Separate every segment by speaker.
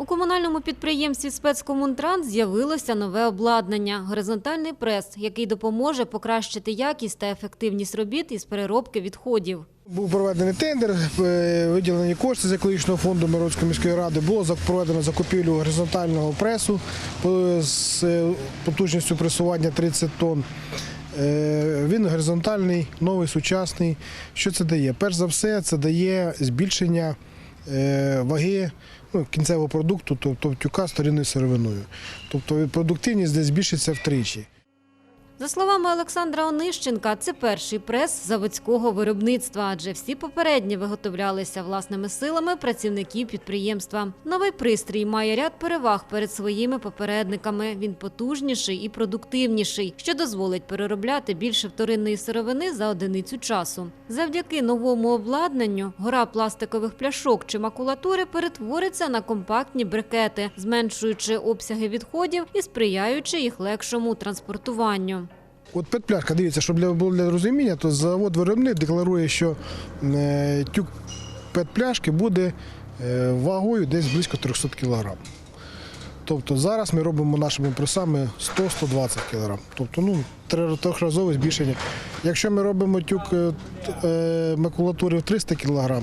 Speaker 1: У комунальному підприємстві спецкомунтранс з'явилося нове обладнання – горизонтальний прес, який допоможе покращити якість та ефективність робіт із переробки відходів.
Speaker 2: Був проведений тендер, е, виділені кошти з екологічного фонду Миродської міської ради. Було проведено закупівлю горизонтального пресу з е, потужністю пресування 30 тонн. Е, Він горизонтальний, новий, сучасний. Що це дає? Перш за все, це дає збільшення е, ваги ну, кінцевого продукту, тобто тюка сторіною сировиною. Тобто продуктивність десь збільшиться втричі.
Speaker 1: За словами Олександра Онищенка, це перший прес заводського виробництва, адже всі попередні виготовлялися власними силами працівників підприємства. Новий пристрій має ряд переваг перед своїми попередниками. Він потужніший і продуктивніший, що дозволить переробляти більше вторинної сировини за одиницю часу. Завдяки новому обладнанню гора пластикових пляшок чи макулатури перетвориться на компактні брикети, зменшуючи обсяги відходів і сприяючи їх легшому транспортуванню.
Speaker 2: От петпляшка, дивіться, щоб було для розуміння, то завод виробник декларує, що е, тюк петпляшки буде е, вагою десь близько 300 кг. Тобто зараз ми робимо нашими пресами 100-120 кг. Тобто ну, трьохразове збільшення. Якщо ми робимо тюк е, макулатури в 300 кг,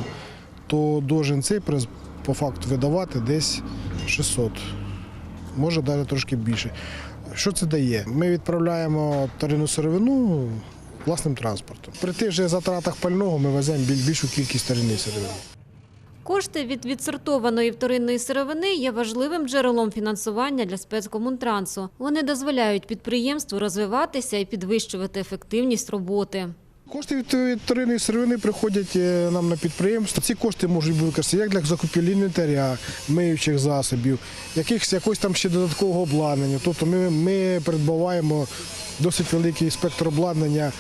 Speaker 2: то должен цей прес по факту видавати десь 600 може навіть трошки більше. Що це дає? Ми відправляємо тарину сировину власним транспортом. При тих же затратах пального ми веземо більшу кількість тарини сировини.
Speaker 1: Кошти від відсортованої вторинної сировини є важливим джерелом фінансування для спецкомунтрансу. Вони дозволяють підприємству розвиватися і підвищувати ефективність роботи.
Speaker 2: Кошти від вторинної сировини приходять е, нам на підприємство. Ці кошти можуть бути як для закупівлі інвентаря, миючих засобів, якихось якось там ще додаткового обладнання. Тобто ми, ми придбаваємо досить великий спектр обладнання,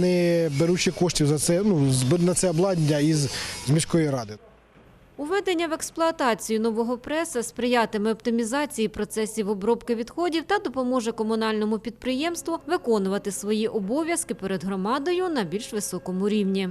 Speaker 2: не беручи коштів за це, ну, на це обладнання із з міської ради.
Speaker 1: Уведення в експлуатацію нового преса сприятиме оптимізації процесів обробки відходів та допоможе комунальному підприємству виконувати свої обов'язки перед громадою на більш високому рівні.